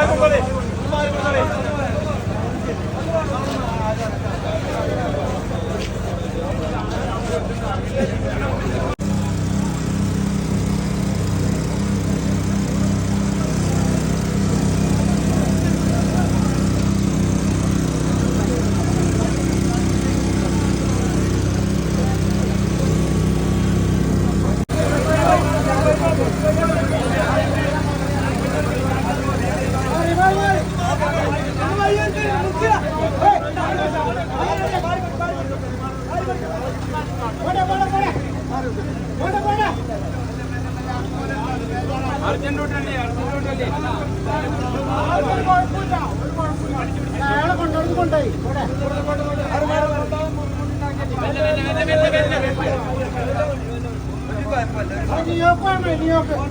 まいことでうまいことで。അയാളെ കൊണ്ടുപോയി കൊണ്ടുപോയി ഇവിടെ നിയോക്കാണ്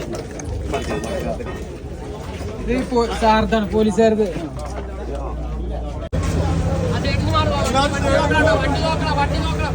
ഇത് സാർദാണ് പോലീസുകാരത്. വണ്ടി നോക്കണം വണ്ടി നോക്കണം.